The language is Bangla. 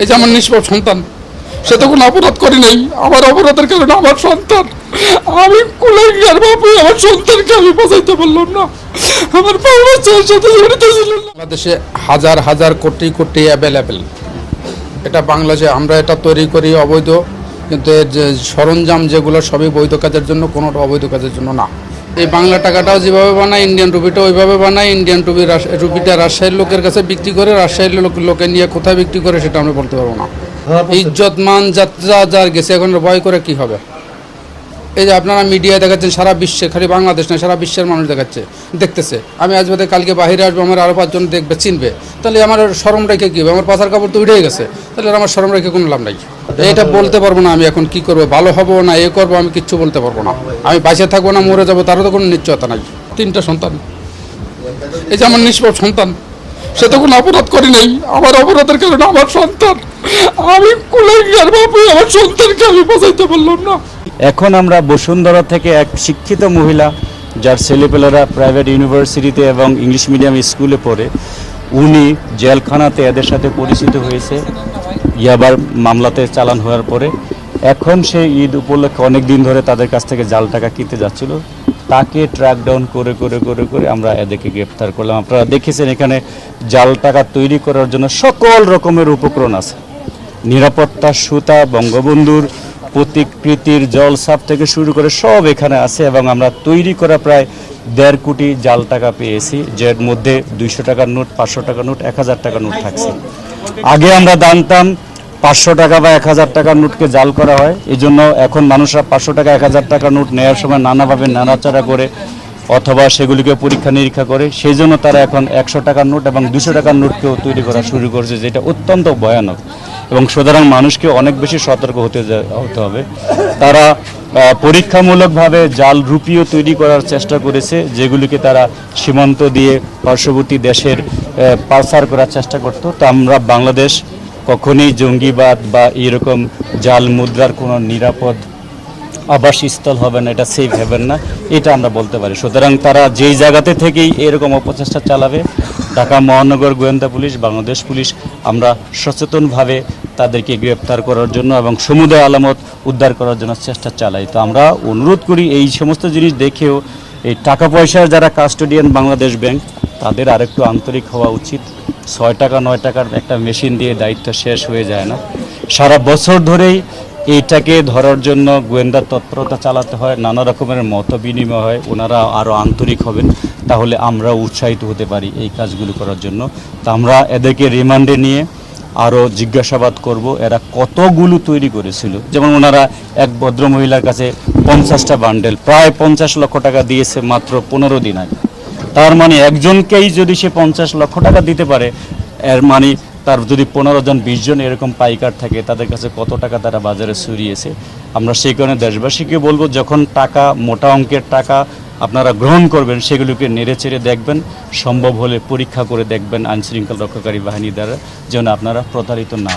এই যে আমার নিষ্পাপ সন্তান, সে তো কোনো অপরাধ করে নাই। আমার অপরাধের কারণে আমার সন্তান, আমি কুলাঙ্গার বাবু আমার সন্তানকে আমি বাঁচাইতে পারলাম না। আমার বাবা চার সাথে জড়িত ছিল বাংলাদেশে হাজার হাজার কোটি কোটি অ্যাভেলেবেল এটা বাংলাদেশে আমরা এটা তৈরি করি অবৈধ, কিন্তু এর যে সরঞ্জাম যেগুলো সবই বৈধ কাজের জন্য, কোনোটা অবৈধ কাজের জন্য না। এই বাংলা টাকাটাও যেভাবে বানায় ইন্ডিয়ান রুপিটা ওইভাবে বানায় ইন্ডিয়ান রুপি রুপিটা রাজশাহীর লোকের কাছে বিক্রি করে রাজশাহীর লোক লোকে নিয়ে কোথায় বিক্রি করে সেটা আমরা বলতে পারব না। ইজ্জত মান যাত্রা যার গেছে এখন ভয় করে কি হবে? এই যে আপনারা মিডিয়ায় দেখাচ্ছেন সারা বিশ্বে খালি বাংলাদেশ না সারা বিশ্বের মানুষ দেখাচ্ছে দেখতেছে। আমি আজ বাদে কালকে বাইরে আসব আমার আরও পাঁচজন দেখবে চিনবে। তাহলে আমার সরম রেখে কি হবে? আমার পাশার কাপড় তো উঠে গেছে। তাহলে আমার সরম রেখে কোনো লাভ নাই। এটা বলতে পারব না আমি এখন কি করব ভালো হব না এ করব আমি কিচ্ছু বলতে পারব না। আমি বাইসে থাকব না মরে যাব তারও তো কোনো নিশ্চয়তা নাই। তিনটা সন্তান। এই যে আমার নিষ্পাপ সন্তান সে তো কোনো অপরাধ করি নাই। আমার অপরাধের কারণে আমার সন্তান। আমি কুলাঙ্গার বাবু আমার সন্তানকে আমি বাঁচাইতে পারলাম না। এখন আমরা বসুন্ধরা থেকে এক শিক্ষিত মহিলা যার ছেলেপেলেরা প্রাইভেট ইউনিভার্সিটিতে এবং ইংলিশ মিডিয়াম স্কুলে পড়ে উনি জেলখানাতে এদের সাথে পরিচিত হয়েছে। ইয়াবার মামলাতে চালান হওয়ার পরে এখন সে ঈদ উপলক্ষে অনেক দিন ধরে তাদের কাছ থেকে জাল টাকা কিনতে যাচ্ছিল। তাকে ট্র্যাক ডাউন করে করে করে করে আমরা এদেরকে গ্রেপ্তার করলাম। আপনারা দেখেছেন এখানে জাল টাকা তৈরি করার জন্য সকল রকমের উপকরণ আছে। নিরাপত্তা, সুতা, বঙ্গবন্ধুর প্রতিকৃতির জল সাপ থেকে শুরু করে সব এখানে আছে এবং আমরা তৈরি করা প্রায় দেড় কোটি জাল টাকা পেয়েছি, যার মধ্যে দুইশো টাকার নোট, পাঁচশো টাকার নোট, এক হাজার টাকার নোট থাকছে। আগে আমরা জানতাম পাঁচশো টাকা বা এক হাজার টাকার নোটকে জাল করা হয়। এই জন্য এখন মানুষরা পাঁচশো টাকা, এক হাজার টাকার নোট নেওয়ার সময় নানাভাবে নানাচাড়া করে অথবা সেগুলিকে পরীক্ষা নিরীক্ষা করে। সেই জন্য তারা এখন একশো টাকার নোট এবং দুশো টাকার নোটকেও তৈরি করা শুরু করেছে, যেটা অত্যন্ত ভয়ানক। এবং সুতরাং মানুষকে অনেক বেশি সতর্ক হতে হতে হবে। তারা পরীক্ষামূলকভাবে জাল রুপিও তৈরি করার চেষ্টা করেছে, যেগুলিকে তারা সীমান্ত দিয়ে পার্শ্ববর্তী দেশের পাচার করার চেষ্টা করতো। তো আমরা বাংলাদেশ কখনই জঙ্গিবাদ বা এরকম জাল মুদ্রার কোনো নিরাপদ আবাসস্থল হবে না, এটা সেফ হবেন না, এটা আমরা বলতে পারি। সুতরাং তারা যেই জায়গাতে থেকেই এরকম অপচেষ্টা চালাবে, ঢাকা মহানগর গোয়েন্দা পুলিশ, বাংলাদেশ পুলিশ, আমরা সচেতনভাবে তাদেরকে গ্রেপ্তার করার জন্য এবং সমুদায় আলামত উদ্ধার করার জন্য চেষ্টা চালাই। তো আমরা অনুরোধ করি এই সমস্ত জিনিস দেখেও এই টাকা পয়সার যারা কাস্টোডিয়ান বাংলাদেশ ব্যাংক তাদের আরেকটু আন্তরিক হওয়া উচিত। ছয় টাকা, নয় টাকার একটা মেশিন দিয়ে দায়িত্ব শেষ হয়ে যায় না। সারা বছর ধরেই এইটাকে ধরার জন্য গোয়েন্দা তৎপরতা চালাতে হয়, নানা রকমের মত বিনিময় হয়, ওনারা আরও আন্তরিক হবেন। তাহলে আমরা উৎসাহিত হতে পারি এই কাজগুলো করার জন্য। তা আমরা এদেরকে রিমান্ডে নিয়ে আরও জিজ্ঞাসাবাদ করব, এরা কতগুলো তৈরি করেছিল। যেমন ওনারা এক ভদ্র মহিলার কাছে পঞ্চাশটা বান্ডেল, প্রায় পঞ্চাশ লক্ষ টাকা দিয়েছে মাত্র পনেরো দিন আগে। তার মানে একজনকেই যদি সে পঞ্চাশ লক্ষ টাকা দিতে পারে, এর মানে তার যদি পনেরো জন, বিশ জন এরকম পাইকার থাকে, তাদের কাছে কত টাকা তারা বাজারে ছড়িয়েছে আমরা সেই কারণে দেশবাসীকে বলব, যখন টাকা, মোটা অঙ্কের টাকা আপনারা গ্রহণ করবেন, সেগুলোকে নেড়ে চেড়ে দেখবেন, সম্ভব হলে পরীক্ষা করে দেখবেন আইনশৃঙ্খলা রক্ষাকারী বাহিনী দ্বারা, যেন আপনারা প্রতারিত না।